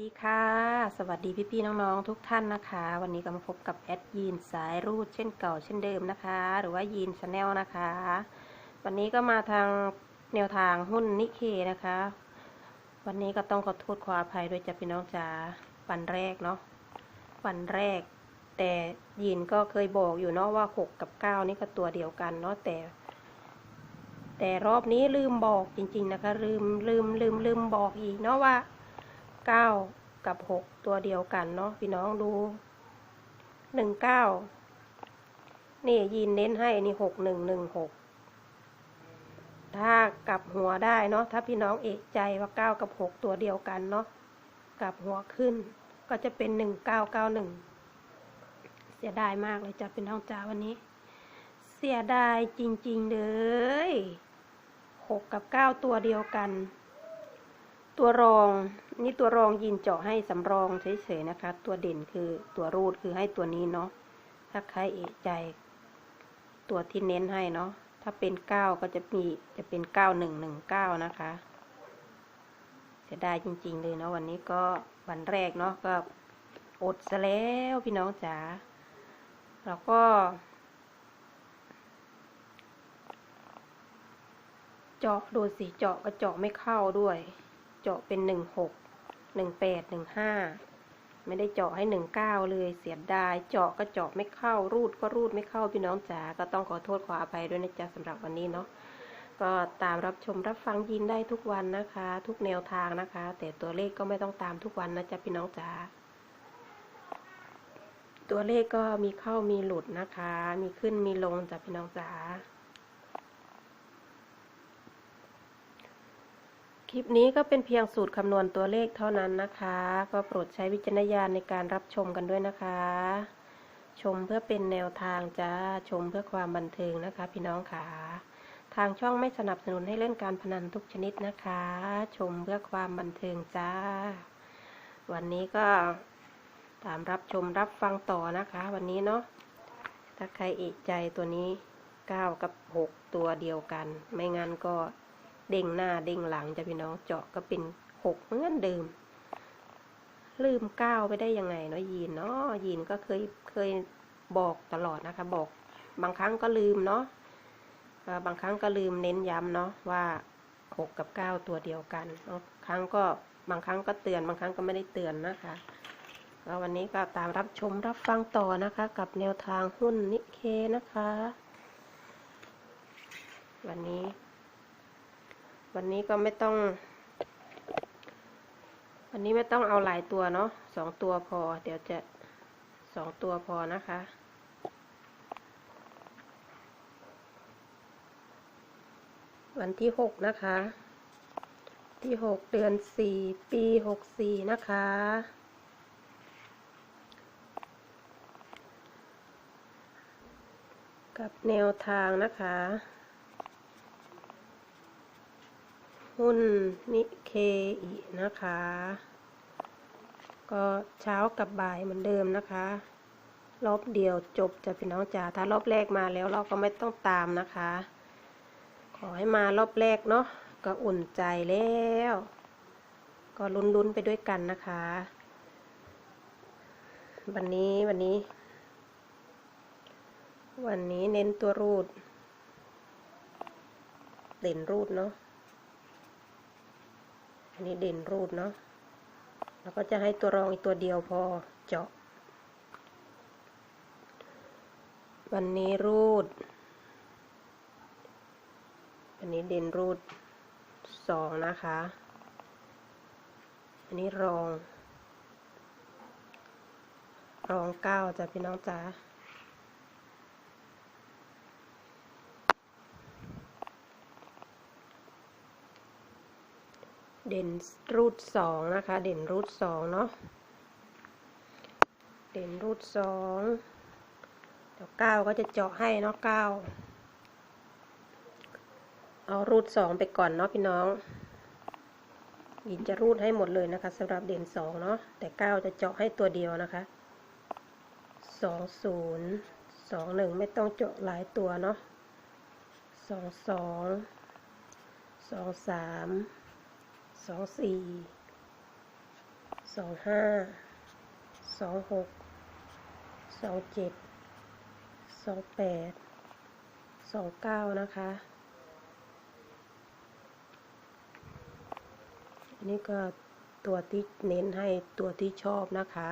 ดีค่ะ สวัสดีพี่ๆน้องๆทุกท่านนะคะ วันนี้ก็มาพบกับแอดยีนสายรูดเช่นเก่าเช่นเดิมนะคะ หรือว่ายีนชาแนลนะคะ วันนี้ก็มาทางแนวทางหุ้นนิเคนะคะ วันนี้ก็ต้องขอโทษขออภัยด้วยจะพี่น้องจ๋าวันแรกเนาะวันแรก แต่ยีนก็เคยบอกอยู่เนาะว่า 6 กับ 9 นี่ก็ตัวเดียวกันเนาะแต่ แต่รอบนี้ลืมบอกจริง ๆนะคะ ลืมลืมลืมลืมบอกอีกเนาะว่า เก้ากับหกตัวเดียวกันเนาะพี่น้องดูหนึ่งเก้านี่ยีนเน้นให้นี่หกหนึ่งหนึ่งหกถ้ากลับหัวได้เนาะถ้าพี่น้องเอกใจว่าเก้ากับหกตัวเดียวกันเนาะกลับหัวขึ้นก็จะเป็นหนึ่งเก้าเก้าหนึ่งเสียดายมากเลยจ้ะเป็นน้องจ๋าวันนี้ เสียดายจริง ๆ เลยหกกับเก้าตัวเดียวกัน ตัวรองนี่ตัวรองยินเจาะให้สำรองเฉยๆนะคะ ตัวเด่นคือตัวรูดคือให้ตัวนี้เนาะถ้าใครเอกใจ ตัวที่เน้นให้เนาะถ้าเป็นเก้าก็จะมีจะเป็นเก้าหนึ่งหนึ่งเก้านะคะเสียดายจริง ๆ เลยเนาะวันนี้ก็วันแรกเนาะก็อดซะแล้วพี่น้องจ๋าแล้วก็เจาะดูสิเจาะก็เจาะไม่เข้าด้วย เจาะเป็นหนึ่งหกหนึ่งแปดหนึ่งห้าไม่ได้เจาะให้หนึ่งเก้าเลยเสียดาย เจาะก็เจาะไม่เข้ารูดก็รูดไม่เข้าพี่น้องจ๋าก็ต้องขอโทษขออภัยด้วยนะจ๊ะสำหรับวันนี้เนาะก็ตามรับชมรับฟังยินได้ทุกวันนะคะ ทุกแนวทางนะคะ แต่ตัวเลขก็ไม่ต้องตามทุกวันนะจ๊ะพี่น้องจ๋าตัวเลขก็มีเข้ามีหลุดนะคะ มีขึ้นมีลงจ้ะพี่น้องจ๋า คลิปนี้ก็เป็นเพียงสูตรคำนวณตัวเลขเท่านั้นนะคะ ก็โปรดใช้วิจารณญาณในการรับชมกันด้วยนะคะ ชมเพื่อเป็นแนวทางจ้า ชมเพื่อความบันเทิงนะคะ พี่น้องค่ะ ทางช่องไม่สนับสนุนให้เล่นการพนันทุกชนิดนะคะ ชมเพื่อความบันเทิงจ้า วันนี้ก็ตามรับชมรับฟังต่อนะคะ วันนี้เนาะ ถ้าใครเอกใจตัวนี้ 9 กับ 6 ตัวเดียวกัน ไม่งั้นก็ เด้งหน้าเด้งหลังจะพี่น้องเจาะก็เป็นหกเหมือนเดิม ลืมก้าวไปได้ยังไงเนาะยีนเนาะยีนก็เคยเคยบอกตลอดนะคะ บอกบางครั้งก็ลืมเนาะบางครั้งก็ลืมเน้นย้ำเนาะว่าหกกับเก้าตัวเดียวกันบางครั้งก็บางครั้งก็เตือนบางครั้งก็ไม่ได้เตือนนะคะแล้ววันนี้ก็ตามรับชมรับฟังต่อนะคะ กับแนวทางหุ้นนิเคนะคะ วันนี้ วันนี้ก็ไม่ต้อง วันนี้ไม่ต้องเอาหลายตัวเนาะสองตัวพอ เดี๋ยวจะสองตัวพอนะคะวันที่หกนะคะ ที่หกเดือนสี่ปีหกสี่นะคะ กับแนวทางนะคะ หุ้นนิเคอีนะคะ ก็เช้ากับบ่ายเหมือนเดิมนะคะ รอบเดียวจบจะพี่น้องจ๋าถ้ารอบแรกมาแล้วเราก็ไม่ต้องตามนะคะ ขอให้มารอบแรกเนาะก็อุ่นใจแล้ว ก็ลุ้นๆไปด้วยกันนะคะ วันนี้วันนี้ วันนี้เน้นตัวรูด เด่นรูดเนาะ นนี้เด่นรูดเนาะแล้วก็จะให้ตัวรองอีกตัวเดียวพอเจาะ วันนี้รูดอันนี้เด่นรูดสองนะคะ อันนี้รอง รองเก้าจ้ะพี่น้องจ๋า เด่นรูดสองนะคะ เด่นรูดสองเนาะ เด่นรูดสองเดี๋ยวเก้าก็จะเจาะให้เนาะเก้าเอารูดสองไปก่อนเนาะพี่น้องยินจะรูดให้หมดเลยนะคะสำหรับเด่นสองเนาะแต่เก้าจะเจาะให้ตัวเดียวนะคะสองศูนย์สองหนึ่งไม่ต้องเจาะหลายตัวเนาะสองสองสองสาม สองสี่สองห้าสองหกสองเจ็ดสองแปดสองเก้านะคะ อันนี้ก็ตัวที่เน้นให้ตัวที่ชอบนะคะ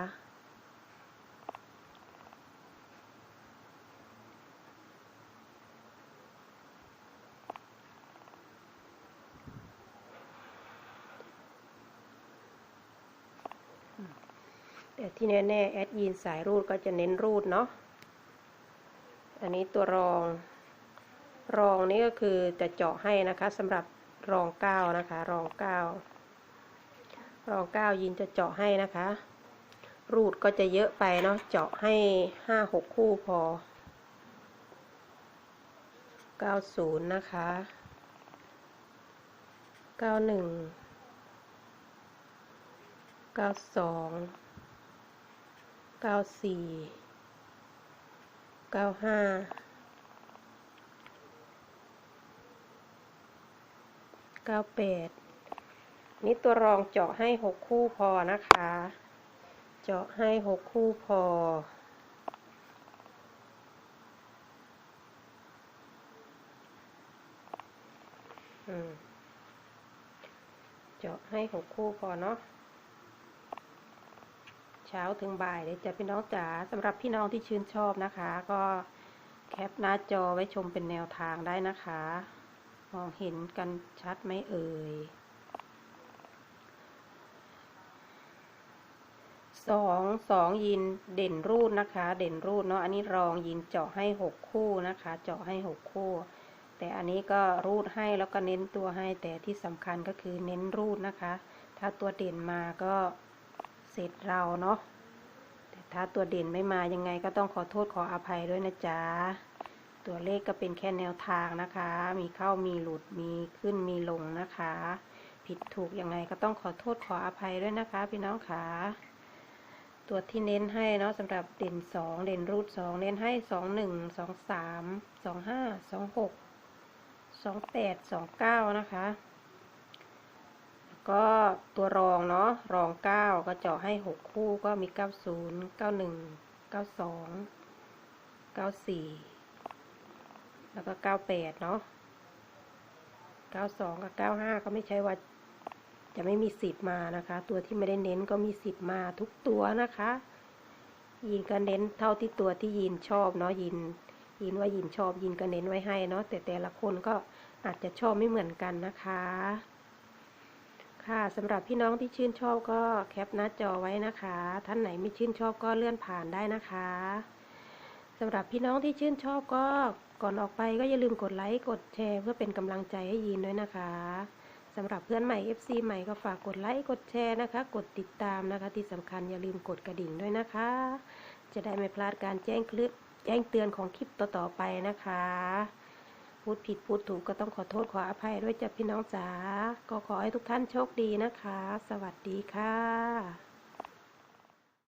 แต่ที่แน่ๆแอดยีนสายรูดก็จะเน้นรูดเนาะ อันนี้ตัวรอง รองนี่ก็คือจะเจาะให้นะคะสำหรับรองเก้านะคะ รองเก้ารองเก้ายีนจะเจาะให้นะคะ รูดก็จะเยอะไปเนาะ เจาะให้ห้าหกคู่พอเก้าศูนย์นะคะเก้าหนึ่งเก้าสอง เก้าสี่เก้าห้าเก้าแปดนี่ตัวรองเจาะให้หกคู่พอนะคะ เจาะให้หกคู่พอเจาะให้หกคู่พอเนาะ เช้าถึงบ่ายเลยจ้ะพี่น้องจ๋าสำหรับพี่น้องที่ชื่นชอบนะคะ ก็แคปหน้าจอไว้ชมเป็นแนวทางได้นะคะ มองเห็นกันชัดไหมเอ่ยสองสองยินเด่นรูดนะคะ เด่นรูดเนาะอันนี้รองยินเจาะให้หกคู่นะคะ เจาะให้หกคู่ แต่อันนี้ก็รูดให้แล้วก็เน้นตัวให้แต่ที่สำคัญก็คือเน้นรูดนะคะ ถ้าตัวเด่นมาก็ สร็จเราเนาะแต่ถ้าตัวเด่นไม่มายังไงก็ต้องขอโทษขออภัยด้วยนะจ๊ะ ตัวเลขก็เป็นแค่แนวทางนะคะ มีเข้ามีหลุดมีขึ้นมีลงนะคะ ผิดถูกยังไงก็ต้องขอโทษขออภัยด้วยนะคะ พี่น้องค่ะตัวที่เน้นให้เนาะสำหรับเด่นสองเด่นรูดสองเน้นให้สองหนึ่งสองสามสองห้าสองหกสองแปดสองเก้านะคะ ก็ตัวรองเนาะรองเก้าก็เจาะให้หกคู่ก็มีเก้าศูนย์เก้าหนึ่งเก้าสองเก้าสี่แล้วก็เก้าแปดเนาะเก้าสองกับเก้าห้าก็ไม่ใช่ว่าจะไม่มีสิทธิ์มานะคะ ตัวที่ไม่ได้เน้นก็มีสิทธิ์มาทุกตัวนะคะ ยินก็เน้นเท่าที่ตัวที่ยินชอบเนาะยินยินว่ายินชอบยินก็เน้นไว้ให้เนาะแต่แต่ละคนก็อาจจะชอบไม่เหมือนกันนะคะ ค่ะสำหรับพี่น้องที่ชื่นชอบก็แคปหน้าจอไว้นะคะ ท่านไหนไม่ชื่นชอบก็เลื่อนผ่านได้นะคะสำหรับพี่น้องที่ชื่นชอบก็ก่อนออกไปก็อย่าลืมกดไลค์กดแชร์เพื่อเป็นกำลังใจให้ยินด้วยนะคะสำหรับเพื่อนใหม่ FC ใหม่ก็ฝากกดไลค์กดแชร์นะคะ กดติดตามนะคะ ที่สำคัญอย่าลืมกดกระดิ่งด้วยนะคะ จะได้ไม่พลาดการแจ้งคลิปแจ้งเตือนของคลิปต่อๆไปนะคะ พูดผิดพูดถูกก็ต้องขอโทษขออภัยด้วยจ้ะพี่น้องจ๋าก็ขอให้ทุกท่านโชคดีนะคะ สวัสดีค่ะ